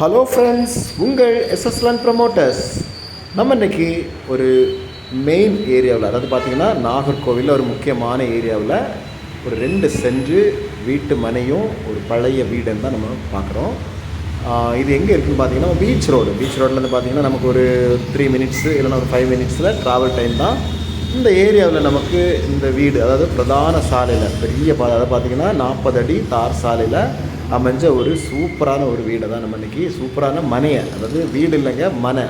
Hello friends உங்கள் எஸ்எஸ்லான் promoters நம்ம இன்னைக்கு ஒரு மெயின் ஏரியாவில் அதாவது பார்த்தீங்கன்னா நாகர்கோவிலில் ஒரு முக்கியமான ஏரியாவில் ஒரு ரெண்டு சென்று வீட்டு மனையும் ஒரு பழைய வீடுன்னு தான் நம்ம பார்க்குறோம் இது எங்கே இருக்குன்னு பார்த்தீங்கன்னா பீச் ரோடு பீச் ரோட்லேருந்து பார்த்தீங்கன்னா நமக்கு ஒரு த்ரீ மினிட்ஸு இல்லைன்னா ஒரு ஃபைவ் மினிட்ஸில் ட்ராவல் டைம் தான். இந்த ஏரியாவில் நமக்கு இந்த வீடு அதாவது பிரதான சாலையில் பெரிய பா அதாவது பார்த்தீங்கன்னா நாற்பது அடி தார் சாலையில் அமைஞ்ச ஒரு சூப்பரான ஒரு வீடை தான் நம்ம இன்றைக்கி சூப்பரான மனையை. அதாவது வீடு இல்லைங்க மனை.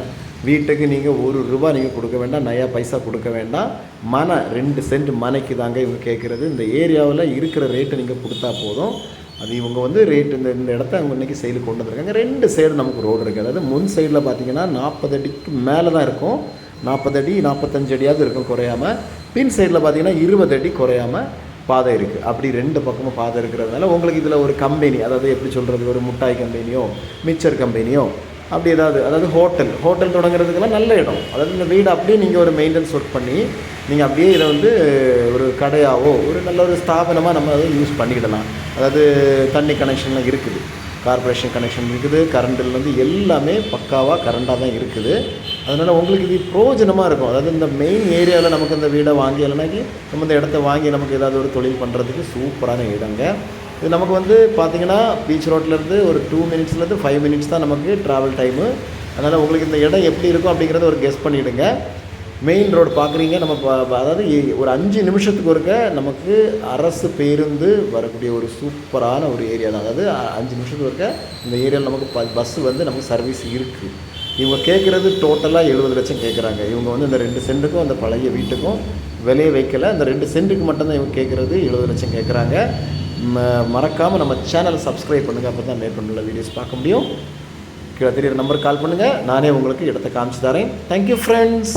வீட்டுக்கு நீங்கள் ஒரு ரூபா நீங்கள் கொடுக்க வேண்டாம் நயா பைசா கொடுக்க வேண்டாம். மனை ரெண்டு சென்ட் மனைக்கு தாங்க இவங்க கேட்குறது இந்த ஏரியாவில் இருக்கிற ரேட்டை நீங்கள் கொடுத்தா போதும். அது இவங்க வந்து ரேட் இந்த இந்த இடத்த அவங்க இன்றைக்கி சைடு கொண்டு வந்திருக்காங்க. ரெண்டு சைடு நமக்கு ரோடு இருக்குது அதாவது முன் சைடில் பார்த்தீங்கன்னா நாற்பது அடிக்கு மேலே தான் இருக்கும். நாற்பது அடி நாற்பத்தஞ்சு அடியாவது இருக்கும் குறையாமல் பின் சைடில் பார்த்தீங்கன்னா இருபது அடி குறையாமல் பாதை இருக்குது அப்படி ரெண்டு பக்கமும் பாதை இருக்கிறதுனால உங்களுக்கு இதில் ஒரு கம்பெனி அதாவது எப்படி சொல்கிறது ஒரு முட்டாய் கம்பெனியோ மிக்சர் கம்பெனியோ அப்படி ஏதாவது அதாவது ஹோட்டல் ஹோட்டல் தொடங்குறதுக்கெல்லாம் நல்ல இடம். அதாவது இந்த வீடு அப்படியே நீங்கள் ஒரு மெயின்டெனன்ஸ் ஒர்க் பண்ணி நீங்கள் அப்படியே இதை வந்து ஒரு கடையாவோ ஒரு நல்ல ஒரு ஸ்தாபனமாக நம்ம அதை யூஸ் பண்ணிக்கிடலாம். அதாவது தண்ணி கனெக்ஷன்லாம் இருக்குது. கார்ப்பரேஷன் கனெக்ஷன் இருக்குது. கரண்ட்லேருந்து எல்லாமே பக்காவாக கரண்டாக தான் இருக்குது. அதனால் உங்களுக்கு இது பிரோஜனமாக இருக்கும். அதாவது இந்த மெயின் ஏரியாவில் நமக்கு இந்த வீடை வாங்கி இல்லைனாக்கி நம்ம இந்த இடத்த வாங்கி நமக்கு ஏதாவது ஒரு தொழில் பண்ணுறதுக்கு சூப்பரான இடங்க. இது நமக்கு வந்து பார்த்திங்கன்னா பீச் ரோட்லேருந்து ஒரு டூ மினிட்ஸ்லேருந்து ஃபைவ் மினிட்ஸ் தான் நமக்கு ட்ராவல் டைமு அதனால் உங்களுக்கு இந்த இடம் எப்படி இருக்கும் அப்படிங்கிறத ஒரு கெஸ் பண்ணிவிடுங்க மெயின் ரோடு பார்க்குறீங்க நம்ம ப- அதாவது ஒரு அஞ்சு நிமிஷத்துக்கு ஒருக்க நமக்கு அரசு பேருந்து வரக்கூடிய ஒரு சூப்பரான ஒரு ஏரியா தான். அதாவது அஞ்சு நிமிஷத்துக்கு ஒருக்க இந்த ஏரியாவில் நமக்கு ப பஸ்ஸு வந்து நமக்கு சர்வீஸ் இருக்குது இவங்க கேட்குறது டோட்டலாக எழுபது லட்சம் கேட்குறாங்க. இவங்க வந்து இந்த ரெண்டு சென்ட்டுக்கும் அந்த பழைய வீட்டுக்கும் விலையை வைக்கலை. இந்த ரெண்டு சென்ட்டுக்கு மட்டும்தான் இவங்க கேட்குறது எழுபது லட்சம் கேட்குறாங்க. மறக்காமல் நம்ம சேனலை சப்ஸ்கிரைப் பண்ணுங்கள் அப்போ தான் மேற்கொண்டுள்ள வீடியோஸ் பார்க்க முடியும். கீழே தெரியுற நம்பருக்கு கால் பண்ணுங்கள் நானே உங்களுக்கு இடத்த காமிச்சு தரேன். Thank you friends